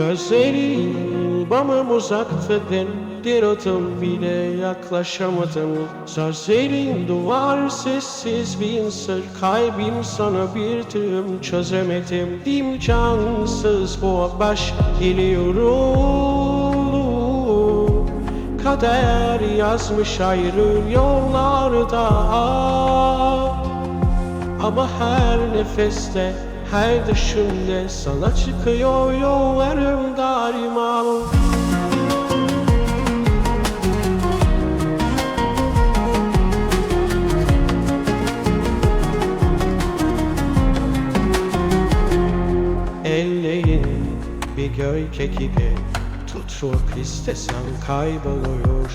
Gözlerin bana uzaktadır Bir adım bile yaklaşamadım Sözlerin duvar sessiz bir sır Kalbim sana bir tüm çözemedim. İmkansız bu aşk biliyorum Kader yazmış ayrı yollarda. Ama her nefeste, her düşümde Sana çıkıyor yollarım daima. Ellerin bir gölge gibi Tutmak istesem kayboluyor.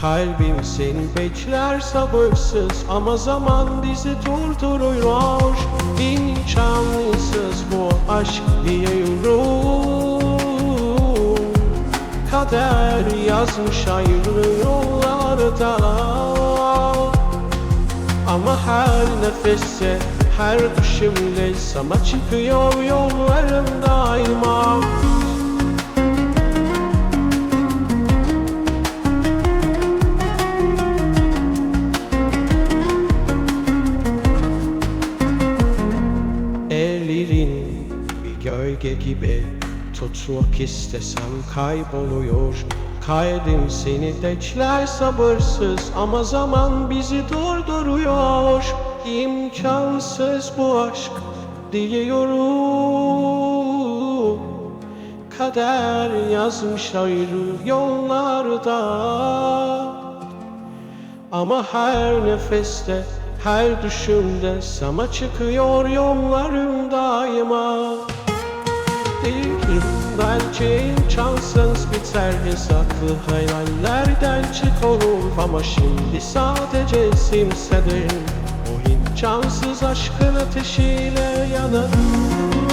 Kalbim seni bekler sabırsız Ama zaman bizi durduruyor. İmkansız bu aşk diyorum Kader yazmış ayrı yollarda ama her nefeste, her düşümde sana çıkıyor yollarım daima gölge gibi. Tutmak istesem kayboluyor. Kalbim seni bekler sabırsız Ama zaman bizi durduruyor. İmkansız bu aşk diliyorum. Kader yazmış ayrı yollarda. Ama her nefeste, her düşümde Sana çıkıyor yollarım daima Değilim belki imkansız biter. Hesaplı hayallerden çık olur Ama şimdi sadece simsedim. O imkansız aşkın ateşiyle yanarım